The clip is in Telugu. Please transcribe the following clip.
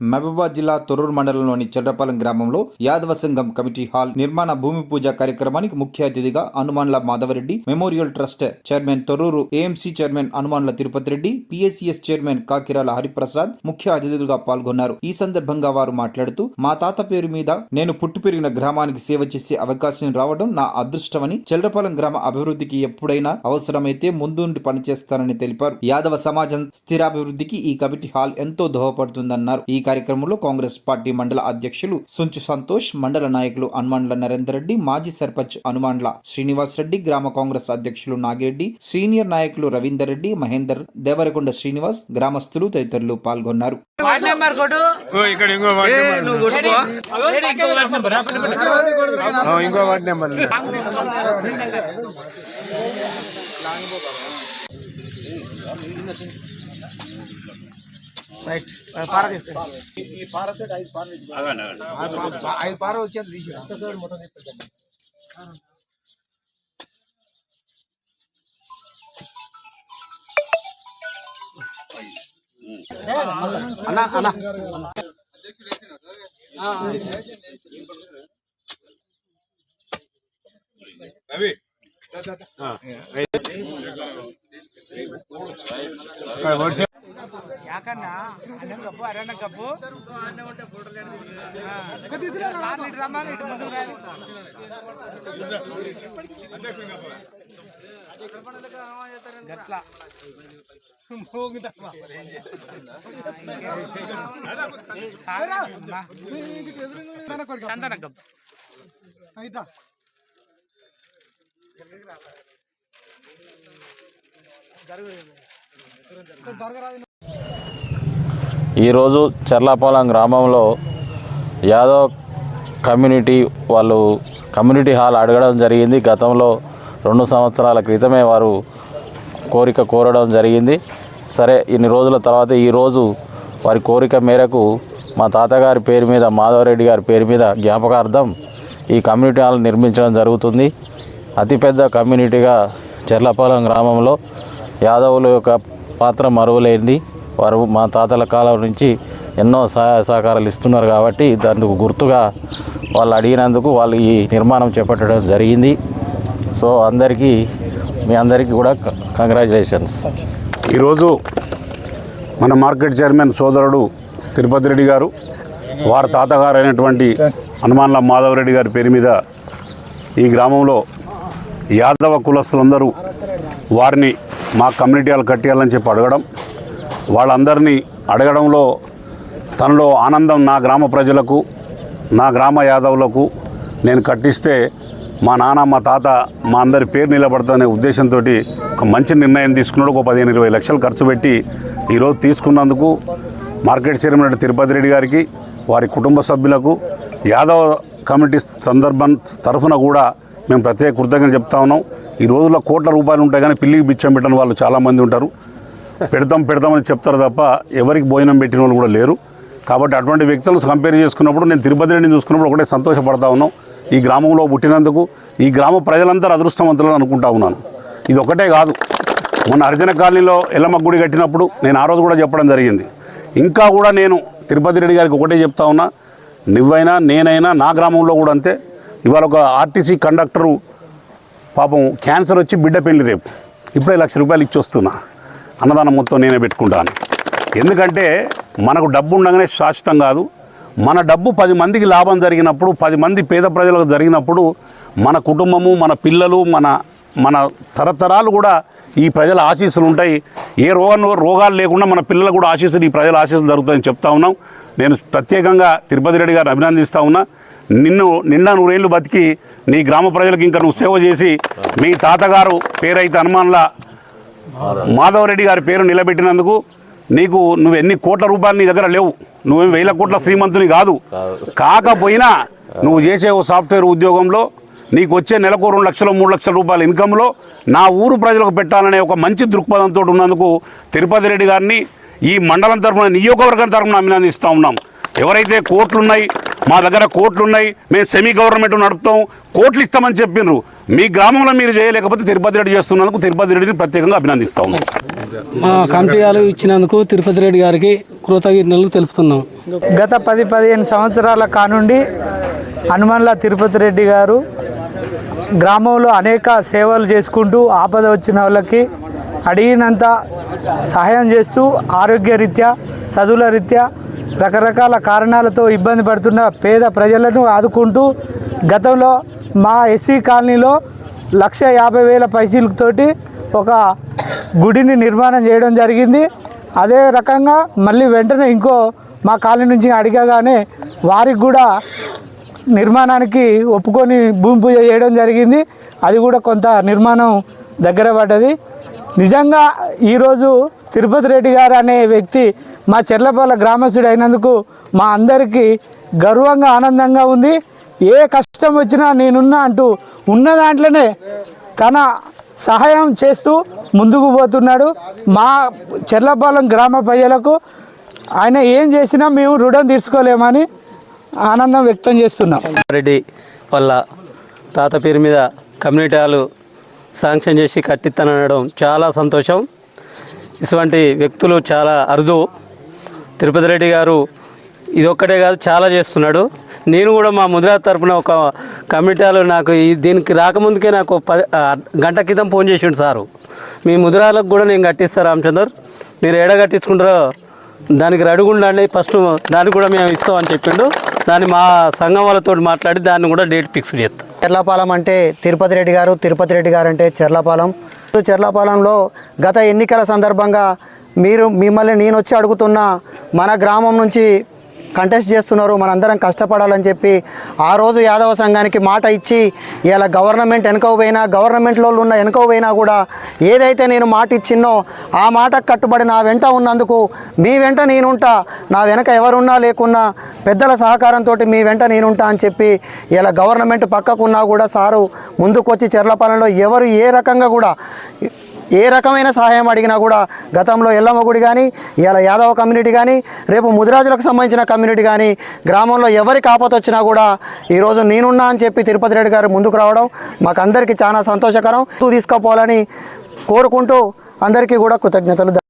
మహబూబాద్ జిల్లా తొర్రూరు మండలంలోని చెడ్రపాలెం గ్రామంలో యాదవ సంఘం కమిటీ హాల్ నిర్మాణ భూమి పూజ కార్యక్రమానికి ముఖ్య అతిథిగా Hanumanla Madhavareddy memorial trust chairman Torrur AMC chairman Hanumanla Tirupati Reddy PSCS chairman Kakirala Hariprasad ముఖ్య అతిథులుగా పాల్గొన్నారు. ఈ సందర్భంగా వారు మాట్లాడుతూ మా తాత పేరు మీద నేను పుట్టి పెరిగిన గ్రామానికి సేవ చేసే అవకాశం రావడం నా అదృష్టమని చెల్రపాలెం గ్రామ అభివృద్ధికి ఎప్పుడైనా అవసరమైతే ముందుండి పనిచేస్తానని తెలిపారు. యాదవ సమాజం స్థిరాభివృద్ధికి ఈ కమిటీ హాల్ ఎంతో దోహపడుతుందన్నారు ఈ కార్యక్రమంలో కాంగ్రెస్ పార్టీ మండల అధ్యక్షులు సుంచు సంతోష్ మండల నాయకులు హనుమాన్ల నరేందర్ రెడ్డి మాజీ సర్పంచ్ హనుమాన్ల శ్రీనివాస్ రెడ్డి గ్రామ కాంగ్రెస్ అధ్యక్షులు నాగిరెడ్డి సీనియర్ నాయకులు రవీందర్ రెడ్డి మహేందర్ దేవరకొండ శ్రీనివాస్ గ్రామస్తులు తదితరులు పాల్గొన్నారు. వార్డ్ నెంబర్ కొట్టు. ఓ, ఇక్కడ ఇంకో వార్డ్ నెంబర్ నువ్వు కొట్టు ఏడి ఇంకో వార్డ్ నెంబర్ రా, పెట్టు, పెట్టు. ఆ, ఇంకో వార్డ్ నెంబర్ రైట్ పార తీసుకో ఐదు పార వచ్చేది తీసి అన్న అన్న. యాకన్నా అన్నం కప్పు అరన్న కప్పు. ఇటు రమ్మని ఇటు ముందుకు రాలి గట్లా కప్పు ఈరోజు చర్లాపాలెం గ్రామంలో యాదవ్ కమ్యూనిటీ వాళ్ళు కమ్యూనిటీ హాల్ అడగడం జరిగింది. గతంలో రెండు సంవత్సరాల క్రితమే వారు కోరిక కోరడం జరిగింది. సరే ఇన్ని రోజుల తర్వాత ఈరోజు వారి కోరిక మేరకు మా తాతగారి పేరు మీద మాధవరెడ్డి గారి పేరు మీద జ్ఞాపకార్థం ఈ కమ్యూనిటీ హాల్ నిర్మించడం జరుగుతుంది. అతిపెద్ద కమ్యూనిటీగా చెర్లపాలెం గ్రామంలో యాదవుల యొక్క పాత్ర మరువలేనిది. వారు మా తాతల కాలం నుంచి ఎన్నో సహాయ సహకారాలు ఇస్తున్నారు కాబట్టి దానికి గుర్తుగా వాళ్ళు అడిగినందుకు వాళ్ళు ఈ నిర్మాణం చేపట్టడం జరిగింది. సో అందరికీ మీ అందరికీ కూడా కంగ్రాచులేషన్స్ ఈరోజు మన మార్కెట్ చైర్మన్ సోదరుడు తిరుపతి రెడ్డి గారు వారి తాతగారు అయినటువంటి హనుమాన్ల మాధవరెడ్డి గారి పేరు మీద ఈ గ్రామంలో యాదవ కులస్తులందరూ వారిని మా కమ్యూనిటీ వాళ్ళు కట్టేయాలని చెప్పి అడగడం వాళ్ళందరినీ అడగడంలో తనలో ఆనందం నా గ్రామ ప్రజలకు నా గ్రామ యాదవులకు నేను కట్టిస్తే మా నాన్న మా తాత మా అందరి పేరు నిలబడతానే ఉద్దేశంతో ఒక మంచి నిర్ణయం తీసుకున్నాడు. ఒక పదిహేను ఇరవై లక్షలు ఖర్చు పెట్టి ఈరోజు తీసుకున్నందుకు మార్కెట్ చైర్మన్ తిరుపతి రెడ్డి గారికి వారి కుటుంబ సభ్యులకు యాదవ కమిటీ సందర్భం తరఫున కూడా మేము ప్రత్యేక కృతజ్ఞతలు చెప్తా ఉన్నాం. ఈ రోజుల్లో కోట్ల రూపాయలు ఉంటాయి కానీ పిల్లికి బిచ్చం పెట్టని వాళ్ళు చాలామంది ఉంటారు. పెడతాం పెడతామని చెప్తారు తప్ప ఎవరికి భోజనం పెట్టిన వాళ్ళు కూడా లేరు. కాబట్టి అటువంటి వ్యక్తులను కంపేర్ చేసుకున్నప్పుడు నేను తిరుపతి రెడ్డిని చూసుకున్నప్పుడు ఒకటే సంతోషపడతా ఉన్నాం. ఈ గ్రామంలో పుట్టినందుకు ఈ గ్రామ ప్రజలందరూ అదృష్టవంతులు అనుకుంటా ఉన్నాను. ఇది ఒకటే కాదు. మొన్న అర్జున కాలనీలో ఎల్లమ్మ గుడి కట్టినప్పుడు నేను ఆ రోజు కూడా చెప్పడం జరిగింది. ఇంకా కూడా నేను తిరుపతి రెడ్డి గారికి ఒకటే చెప్తా ఉన్నా నువ్వైనా నేనైనా నా గ్రామంలో కూడా అంతే. ఇవాళ ఒక ఆర్టీసీ కండక్టరు పాపం క్యాన్సర్ వచ్చి బిడ్డ పెళ్ళి రేపు. ఇప్పుడే లక్ష రూపాయలు ఇచ్చి వస్తున్నా. అన్నదానం మొత్తం నేనే పెట్టుకుంటాను. ఎందుకంటే మనకు డబ్బు ఉండగానే శాశ్వతం కాదు. మన డబ్బు పది మందికి లాభం జరిగినప్పుడు పది మంది పేద ప్రజలకు జరిగినప్పుడు మన కుటుంబము మన పిల్లలు మన మన తరతరాలు కూడా ఈ ప్రజల ఆశీస్సులు ఉంటాయి. ఏ రోగం రోగాలు లేకుండా మన పిల్లలు కూడా ఆశీస్సులు ఈ ప్రజల ఆశీస్సులు జరుగుతాయని చెప్తా ఉన్నాం. నేను ప్రత్యేకంగా తిరుపతి రెడ్డి గారిని అభినందిస్తా ఉన్నా. నిన్ను నిండా నూరేళ్ళు బతికి నీ గ్రామ ప్రజలకు ఇంకా నువ్వు సేవ చేసి మీ తాతగారు పేరైతే హనుమాన్ల మాధవరెడ్డి గారి పేరు నిలబెట్టినందుకు నీకు నువ్వు ఎన్ని కోట్ల రూపాయలు నీ దగ్గర లేవు. నువ్వేం వేల కోట్ల శ్రీమంతుని కాదు. కాకపోయినా నువ్వు చేసే ఓ సాఫ్ట్వేర్ ఉద్యోగంలో నీకు వచ్చే నెలకు రెండు లక్షలు మూడు లక్షల రూపాయల ఇన్కంలో నా ఊరు ప్రజలకు పెట్టాలనే ఒక మంచి దృక్పథంతో ఉన్నందుకు తిరుపతి రెడ్డి గారిని ఈ మండలం తరఫున నియోజకవర్గం తరఫున అభినందిస్తూ ఉన్నాం. ఎవరైతే కోర్టులు ఉన్నాయి మా దగ్గర కోట్లు ఉన్నాయి మేము సెమీ గవర్నమెంట్ నడుపుతాం కోట్లు ఇస్తామని చెప్పిండ్రు మీ గ్రామంలో మీరు చేయలేకపోతే తిరుపతి రెడ్డి చేస్తున్నందుకు తిరుపతి రెడ్డిని ప్రత్యేకంగా అభినందిస్తాం. మా కమిటీలు ఇచ్చినందుకు తిరుపతి రెడ్డి గారికి కృతజ్ఞతలు తెలుపుతున్నాం. గత పది పదిహేను సంవత్సరాల కానుండి హనుమన్ల తిరుపతి రెడ్డి గారు గ్రామంలో అనేక సేవలు చేసుకుంటూ ఆపద వచ్చిన వాళ్ళకి అడిగినంత సహాయం చేస్తూ ఆరోగ్యరీత్యా చదువుల రీత్యా రకరకాల కారణాలతో ఇబ్బంది పడుతున్న పేద ప్రజలను ఆదుకుంటూ గతంలో మా ఎస్సీ కాలనీలో లక్ష యాభై వేల పైసీలతోటి ఒక గుడిని నిర్మాణం చేయడం జరిగింది. అదే రకంగా మళ్ళీ వెంటనే ఇంకో మా కాలనీ నుంచి అడిగగానే వారికి కూడా నిర్మాణానికి ఒప్పుకొని భూమి పూజ చేయడం జరిగింది. అది కూడా కొంత నిర్మాణం దగ్గర పడ్డది. నిజంగా ఈరోజు తిరుపతి రెడ్డి గారు అనే వ్యక్తి మా చెర్లపల్ల గ్రామస్తుడు అయినందుకు మా అందరికీ గర్వంగా ఆనందంగా ఉంది. ఏ కష్టం వచ్చినా నేనున్నా అంటూ ఉన్న దాంట్లోనే తన సహాయం చేస్తూ ముందుకు పోతున్నాడు. మా చెర్లపాలెం గ్రామ ప్రజలకు ఆయన ఏం చేసినా మేము రుణం తీర్చుకోలేమని ఆనందం వ్యక్తం చేస్తున్నాం. రెడ్డి వాళ్ళ తాత పేరు మీద కమ్యూనిటీ హాలు శాంక్షన్ చేసి కట్టిస్తానడం చాలా సంతోషం. ఇటువంటి వ్యక్తులు చాలా అరుదు. తిరుపతి రెడ్డి గారు ఇది ఒక్కటే కాదు చాలా చేస్తున్నాడు. నేను కూడా మా ముద్రా తరపున ఒక కమిటీలు నాకు ఈ దీనికి రాకముందుకే నాకు పది గంట క్రితం ఫోన్ చేసిండు సారు. మీ ముద్రాలకు కూడా నేను కట్టిస్తా రామచందర్. మీరు ఎడ కట్టించుకుంటారో దానికి రడుగుండండి. ఫస్ట్ దాన్ని కూడా మేము ఇస్తామని చెప్పిండు. దాన్ని మా సంఘం వాళ్ళతో మాట్లాడి దాన్ని కూడా డేట్ ఫిక్స్ చేస్తాం. చెర్లపాలెం అంటే తిరుపతి రెడ్డి గారు తిరుపతి రెడ్డి గారు అంటే చెర్లపాలెం. చెర్లపాలెంలో గత ఎన్నికల సందర్భంగా మీరు మిమ్మల్ని నేను వచ్చి అడుగుతున్న మన గ్రామం నుంచి కంటెస్ట్ చేస్తున్నారు మనందరం కష్టపడాలని చెప్పి ఆ రోజు యాదవ సంఘానికి మాట ఇచ్చి ఇలా గవర్నమెంట్ వెనుకపోయినా గవర్నమెంట్లో ఉన్న వెనుకపోయినా కూడా ఏదైతే నేను మాట ఇచ్చినో ఆ మాటకు కట్టుబడి నా వెంట ఉన్నందుకు మీ వెంట నేనుంటా. నా వెనక ఎవరున్నా లేకున్నా పెద్దల సహకారంతో మీ వెంట నేనుంటా అని చెప్పి ఇలా గవర్నమెంట్ పక్కకున్నా కూడా సారు ముందుకొచ్చి చెర్లపాలెంలో ఎవరు ఏ రకంగా కూడా ఏ రకమైన సహాయం అడిగినా కూడా గతంలో ఎల్లమ్మ గుడి కానీ ఇలా యాదవ కమ్యూనిటీ కానీ రేపు ముదిరాజులకు సంబంధించిన కమ్యూనిటీ కానీ గ్రామంలో ఎవరికి ఆపత వచ్చినా కూడా ఈరోజు నేనున్నా అని చెప్పి తిరుపతి రెడ్డి గారు ముందుకు రావడం మాకందరికీ చాలా సంతోషకరం. తీసుకుపోవాలని కోరుకుంటూ అందరికీ కూడా కృతజ్ఞతలు.